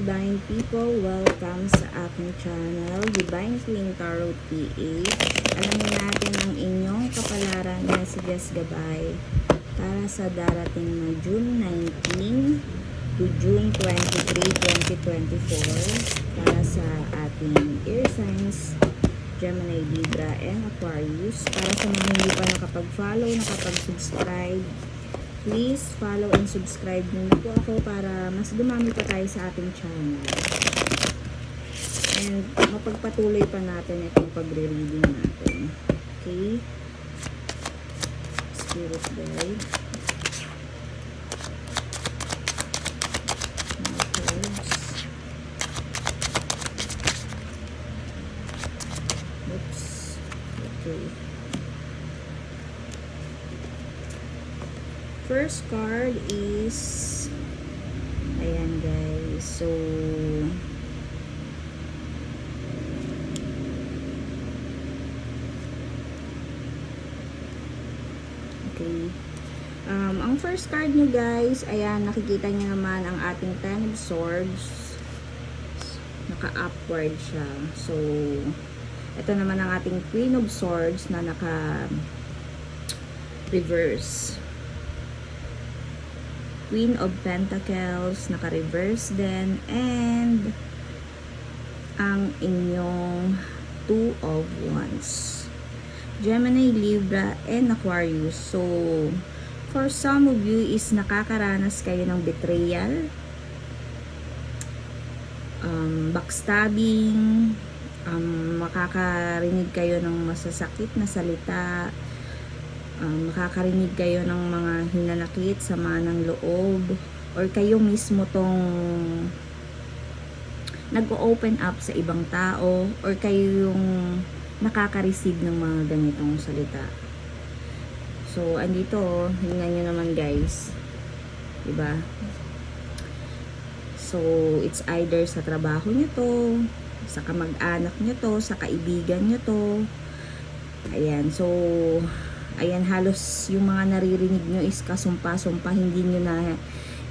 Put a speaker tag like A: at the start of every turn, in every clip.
A: Divine People, welcome sa aking channel, Divine Queen Tarot PH. Alamin natin ang inyong kapalaran messages gabay para sa darating na June 19 to June 23, 2024 para sa ating air signs, Gemini, Libra, and Aquarius. Para sa mga hindi pa nakapag-follow, nakapag-subscribe, please follow and subscribe nyo po ako para mas dumami pa tayo sa ating channel. And mapagpatuloy pa natin itong pagre-reading natin. Okay? Spirit guide. Mga cards. Oops. Okay. First card is ayan guys. So Okay. Um, ang first card nyo guys, ayan, nakikita nyo naman ang ating Ten of Swords. Naka-upward siya. So, ito naman ang ating Queen of Swords na naka-reverse. Queen of Pentacles, naka-reverse din. And, ang inyong Two of Wands. Gemini, Libra, and Aquarius. So, for some of you is nakakaranas kayo ng betrayal, um, backstabbing, um, makakarinig kayo ng masasakit na salita, um, makakarinig kayo ng mga hinanakit, sama ng loob, or kayo mismo tong nag-open up sa ibang tao, or kayo yung nakaka-receive ng mga ganitong salita. So, andito, oh, tingnan nyo naman guys. Diba? So, it's either sa trabaho nyo to, sa kamag-anak nyo to, sa kaibigan nyo to. Ayan, so, ayan, halos yung mga naririnig nyo is kasumpa-sumpa, hindi nyo na,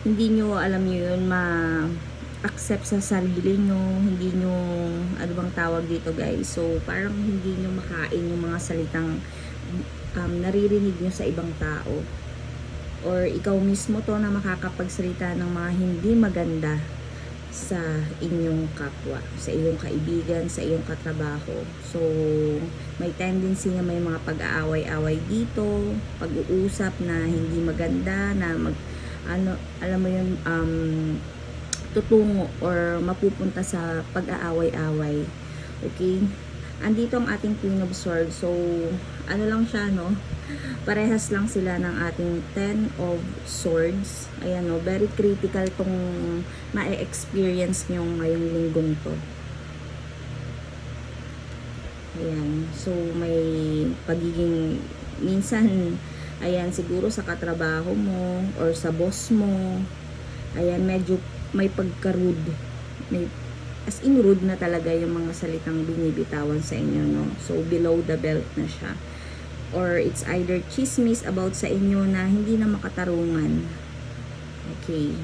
A: hindi nyo, alam nyo yun, ma, accept sa sarili nyo, hindi nyo, ano bang tawag dito guys, so parang hindi nyo makain yung mga salitang um, naririnig nyo sa ibang tao. Or ikaw mismo to na makakapagsalita ng mga hindi maganda sa inyong kapwa, sa iyong kaibigan, sa iyong katrabaho. So, may tendency na may mga pag-aaway-away dito, pag-uusap na hindi maganda, na mag, ano, alam mo yun, um, tutungo or mapupunta sa pag-aaway-away. Okay? Andito ang ating Queen of Swords. So, ano lang siya, no? Parehas lang sila ng ating Ten of Swords. Ayan, no? Very critical tong ma-experience nyo ngayong linggong to. Ayan. So, may pagiging minsan, ayan, siguro sa katrabaho mo or sa boss mo. Ayan, medyo may pagka-rude. May as in rude na talaga yung mga salitang binibitawan sa inyo, no? So, below the belt na siya. Or it's either chismis about sa inyo na hindi na makatarungan. Okay.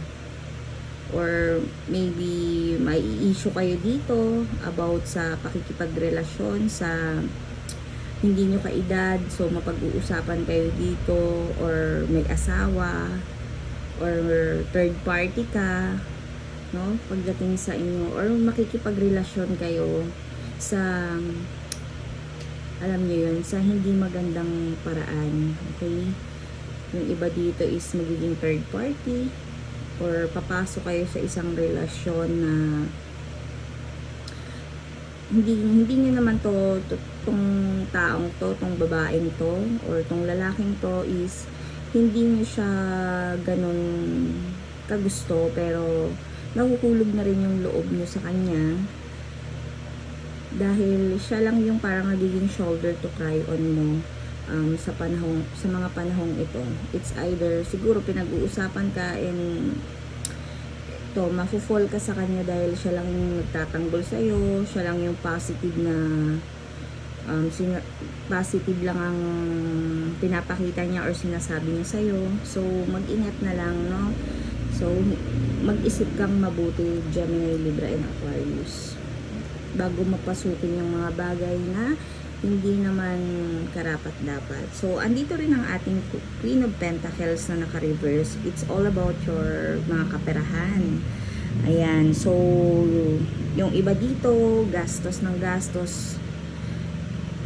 A: Or maybe may issue kayo dito about sa pakikipagrelasyon sa hindi nyo kaedad. So, mapag-uusapan kayo dito or may asawa or third party ka no pagdating sa inyo or makikipagrelasyon kayo sa alam niyo yun sa hindi magandang paraan okay? Yung iba dito is magiging third party or papasok kayo sa isang relasyon na hindi hindi niyo naman to, to tong taong to, tong babaeng to or tong lalaking to is hindi niyo siya ganun kagusto pero nahuhulog na rin yung loob nyo sa kanya. Dahil siya lang yung parang nagiging shoulder to cry on mo um, sa panahong sa mga panahong ito. It's either siguro pinag-uusapan ka and to mafo-fall ka sa kanya dahil siya lang yung nagtatanggol sa iyo siya lang yung positive na um, positive lang ang pinapakita niya or sinasabi niya sa iyo so mag-ingat na lang no So, mag-isip kang mabuti, Gemini, Libra, and Aquarius. Bago mapasukin yung mga bagay na hindi naman karapat dapat. So, andito rin ang ating Queen of Pentacles na naka-reverse. It's all about your mga kaperahan. Ayan. So, yung iba dito, gastos ng gastos.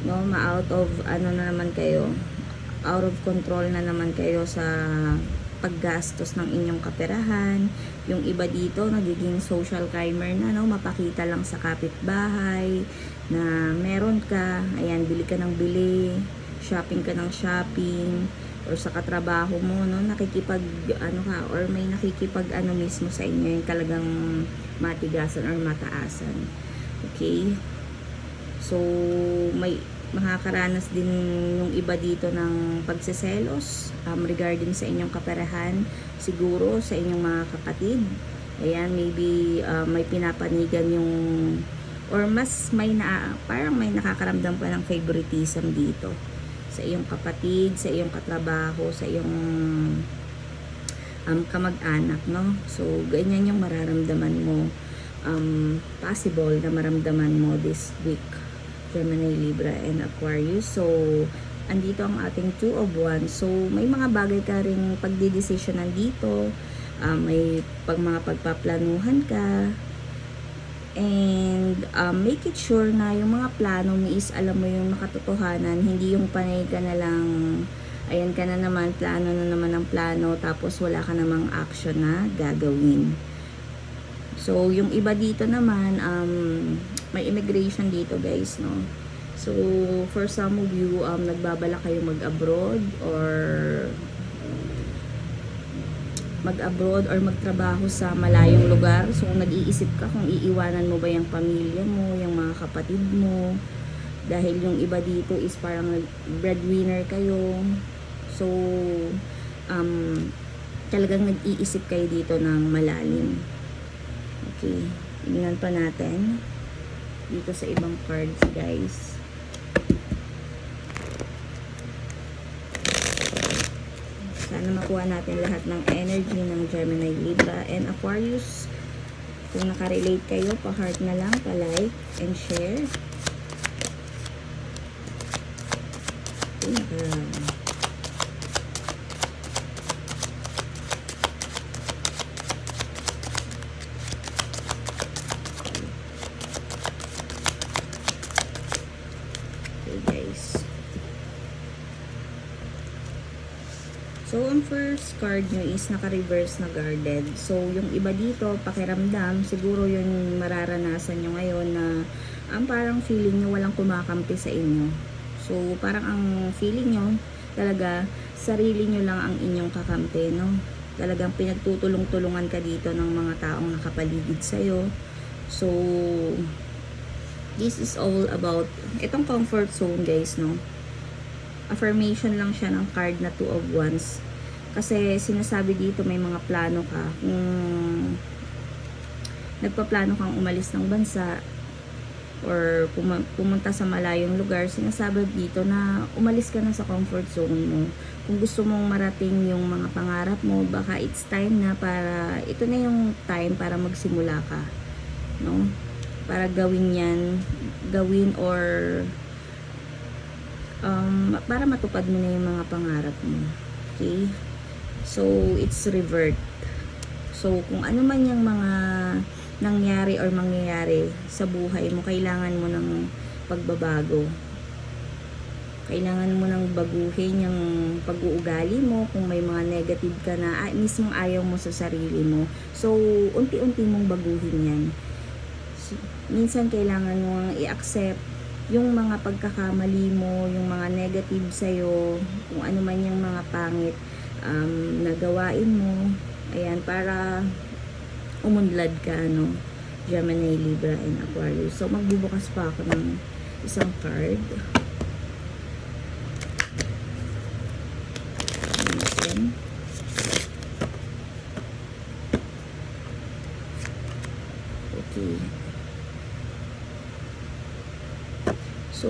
A: No, ma-out of, ano na naman kayo, out of control na naman kayo sa paggastos ng inyong kaperahan. Yung iba dito, nagiging social crimer na, no? Mapakita lang sa kapitbahay na meron ka, ayan, bili ka ng bili, shopping ka ng shopping, or sa katrabaho mo, no? Nakikipag, ano ka, or may nakikipag, ano mismo sa inyo, yung talagang matigasan or mataasan. Okay? So, may makakaranas din yung iba dito ng pagseselos um, regarding sa inyong kaperahan siguro sa inyong mga kapatid. Ayan maybe uh, may pinapanigan yung or mas may na parang may nakakaramdam ka ng favoritism dito. Sa iyong kapatid sa iyong katrabaho sa iyong um, kamag-anak no? So ganyan yung mararamdaman mo. Um, possible na maramdaman mo this week Gemini, Libra, and Aquarius. So, andito ang ating two of wands. So, may mga bagay ka rin pagdidesisyonan dito. Um, may pag mga pagpaplanuhan ka. And um, make it sure na yung mga plano mo is alam mo yung makatotohanan. Hindi yung panay ka na lang ayan ka na naman, plano na naman ang plano, tapos wala ka namang action na gagawin. So, yung iba dito naman, um, may immigration dito guys, no? So, for some of you, um, nagbabala kayo mag-abroad or mag-abroad or magtrabaho sa malayong lugar. So, nag-iisip ka kung iiwanan mo ba yung pamilya mo, yung mga kapatid mo. Dahil yung iba dito is parang breadwinner kayo. So, um, talagang nag-iisip kayo dito ng malalim. Okay. Tingnan pa natin. Dito sa ibang cards, guys. Sana makuha natin lahat ng energy ng Gemini, Libra, and Aquarius. Kung nakarelate kayo, pa-heart na lang, pa-like, and share. Okay, naka- Okay, guys. So, first card nyo is naka-reverse na guarded. So, yung iba dito, pakiramdam, siguro yung mararanasan nyo ngayon na ang parang feeling nyo walang kumakampi sa inyo. So, parang ang feeling nyo, talaga, sarili nyo lang ang inyong kakampi, no? Talagang pinagtutulong-tulungan ka dito ng mga taong nakapaligid sa'yo. So, this is all about, itong comfort zone, guys, no? affirmation lang siya ng card na two of wands. Kasi sinasabi dito may mga plano ka. Kung nagpaplano kang umalis ng bansa or pum- pumunta sa malayong lugar, sinasabi dito na umalis ka na sa comfort zone mo. Kung gusto mong marating yung mga pangarap mo, baka it's time na para, ito na yung time para magsimula ka. No? Para gawin yan, gawin or um, para matupad mo na yung mga pangarap mo. Okay? So, it's revert. So, kung ano man yung mga nangyari or mangyayari sa buhay mo, kailangan mo ng pagbabago. Kailangan mo nang baguhin yung pag-uugali mo kung may mga negative ka na ah, mismong ayaw mo sa sarili mo. So, unti-unti mong baguhin yan. So, minsan kailangan mo i-accept yung mga pagkakamali mo, yung mga negative sa'yo, kung ano man yung mga pangit um, na gawain mo. Ayan, para umunlad ka, no? Gemini, Libra, and Aquarius. So, magbubukas pa ako ng isang card. Okay. So,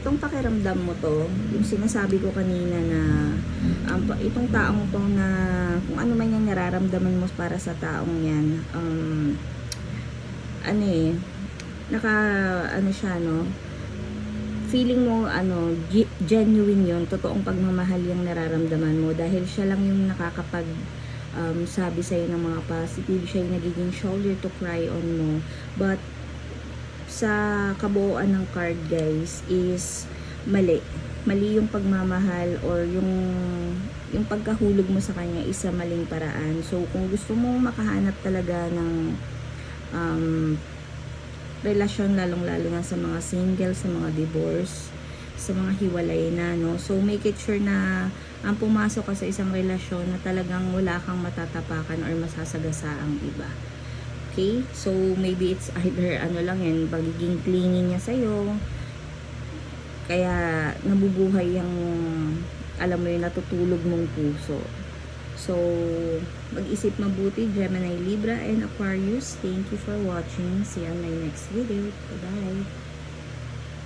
A: itong pakiramdam mo to, yung sinasabi ko kanina na um, itong taong to na kung ano man yung nararamdaman mo para sa taong yan, um, ano eh, naka, ano siya, no, feeling mo, ano, ge- genuine yun, totoong pagmamahal yung nararamdaman mo dahil siya lang yung nakakapag um, sabi sa'yo ng mga positive, siya yung nagiging shoulder to cry on mo. But, sa kabuuan ng card guys is mali. Mali yung pagmamahal or yung yung pagkahulog mo sa kanya is sa maling paraan. So, kung gusto mong makahanap talaga ng um, relasyon lalong-lalo na sa mga single, sa mga divorce, sa mga hiwalay na, no? So, make it sure na ang pumasok ka sa isang relasyon na talagang wala kang matatapakan or masasagasa ang iba. Okay? So, maybe it's either ano lang yan, pagiging clingy niya sa'yo, kaya nabubuhay yung, alam mo yun, natutulog mong puso. So, mag-isip mabuti, Gemini, Libra, and Aquarius. Thank you for watching. See you on my next video. Bye-bye.